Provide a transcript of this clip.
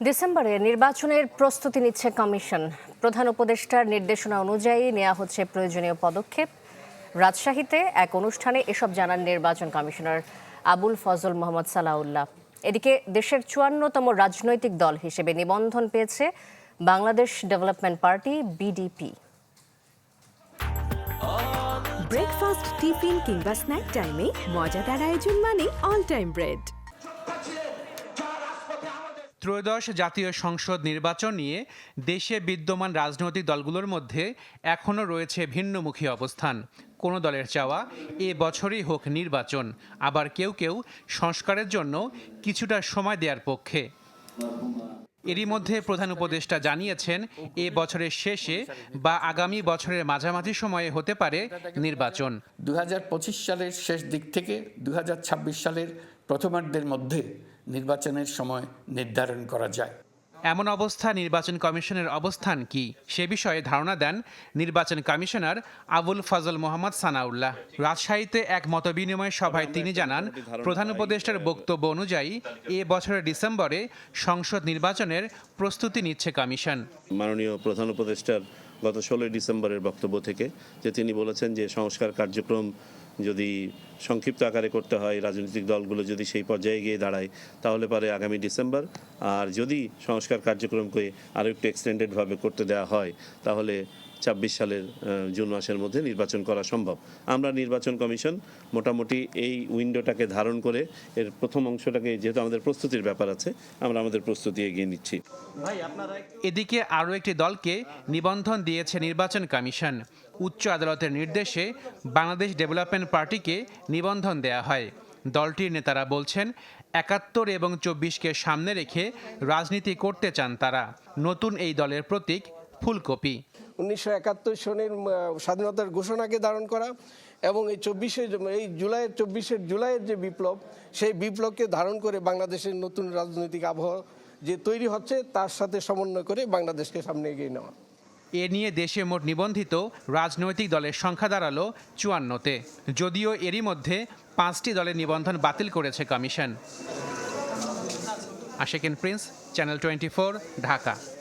ডিসেম্বরে নির্বাচনের প্রস্তুতি নিচ্ছে কমিশন। প্রধান উপদেষ্টার নির্দেশনা অনুযায়ী নেওয়া হচ্ছে প্রয়োজনীয় পদক্ষেপ। রাজশাহীতে এক অনুষ্ঠানে এসব জানান নির্বাচন কমিশনার আবুল ফজল মোহাম্মদ সালাউল্লাহ। এদিকে দেশের চুয়ান্নতম রাজনৈতিক দল হিসেবে নিবন্ধন পেয়েছে Bangladesh Development Party, BDP. Breakfast tiffin কিংবা স্ন্যাক টাইমে মজাদার আয়োজন মানে অল টাইম ব্রেড ত্রয়োদশ জাতীয় সংসদ নির্বাচন নিয়ে দেশে বিদ্যমান রাজনৈতিক দলগুলোর মধ্যে এখনও রয়েছে ভিন্নমুখী অবস্থান। কোনো দলের চাওয়া এ বছরই হোক নির্বাচন। আবার কেউ কেউ সংস্কারের জন্য কিছুটা সময় দেওয়ার পক্ষে। এরই মধ্যে প্রধান উপদেষ্টা জানিয়েছেন, এ বছরের শেষে বা আগামী বছরের মাঝামাঝি সময়ে হতে পারে নির্বাচন। দু হাজার পঁচিশ সালের শেষ দিক থেকে দু হাজার ছাব্বিশ সালের প্রথমার্ধের মধ্যে নির্বাচনের সময় নির্ধারণ করা যায়। এমন অবস্থা নির্বাচন কমিশনের অবস্থান কি? সে বিষয়ে ধারণা দেন নির্বাচন কমিশনার আবুল ফজল মোহাম্মদ সানাউল্লাহ। রাজশাহীতে এক মতবিনিময় সভায় তিনি জানান প্রধান উপদেষ্টার বক্তব্য অনুযায়ী এ বছরের ডিসেম্বরে সংসদ নির্বাচনের প্রস্তুতি নিচ্ছে কমিশন। মাননীয় প্রধান উপদেষ্টার গত ষোলোই ডিসেম্বরের বক্তব্য থেকে যে তিনি বলেছেন যে সংস্কার কার্যক্রম যদি সংক্ষিপ্ত আকারে করতে হয় রাজনৈতিক দলগুলো যদি সেই পর্যায়ে গিয়ে দাঁড়ায় তাহলে পরে আগামী ডিসেম্বর আর যদি সংস্কার কার্যক্রমকে আরও একটু এক্সটেন্ডেডভাবে করতে দেওয়া হয় তাহলে ছাব্বিশ সালের জুন মাসের মধ্যে নির্বাচন করা সম্ভব। আমরা নির্বাচন কমিশন মোটামুটি এই উইন্ডোটাকে ধারণ করে এর প্রথম অংশটাকে যেহেতু আমাদের প্রস্তুতির ব্যাপার আছে আমরা আমাদের প্রস্তুতি এগিয়ে নিচ্ছি। এদিকে আরও একটি দলকে নিবন্ধন দিয়েছে নির্বাচন কমিশন। উচ্চ আদালতের নির্দেশে বাংলাদেশ ডেভেলপমেন্ট পার্টিকে নিবন্ধন দেয়া হয়। দলটির নেতারা বলছেন, একাত্তর এবং চব্বিশকে সামনে রেখে রাজনীতি করতে চান তারা। নতুন এই দলের প্রতীক ফুলকপি। উনিশশো একাত্তর সনের স্বাধীনতার ঘোষণাকে ধারণ করা এবং এই চব্বিশে এই জুলাইয়ের, চব্বিশের জুলাইয়ের যে বিপ্লব, সেই বিপ্লবকে ধারণ করে বাংলাদেশের নতুন রাজনৈতিক আবহাওয়া যে তৈরি হচ্ছে, তার সাথে সমন্বয় করে বাংলাদেশকে সামনে এগিয়ে নেওয়া। এ নিয়ে দেশে মোট নিবন্ধিত রাজনৈতিক দলের সংখ্যা দাঁড়াল চুয়ান্নতে। যদিও এরই মধ্যে পাঁচটি দলের নিবন্ধন বাতিল করেছে commission. Asheken Prince, channel twenty Dhaka.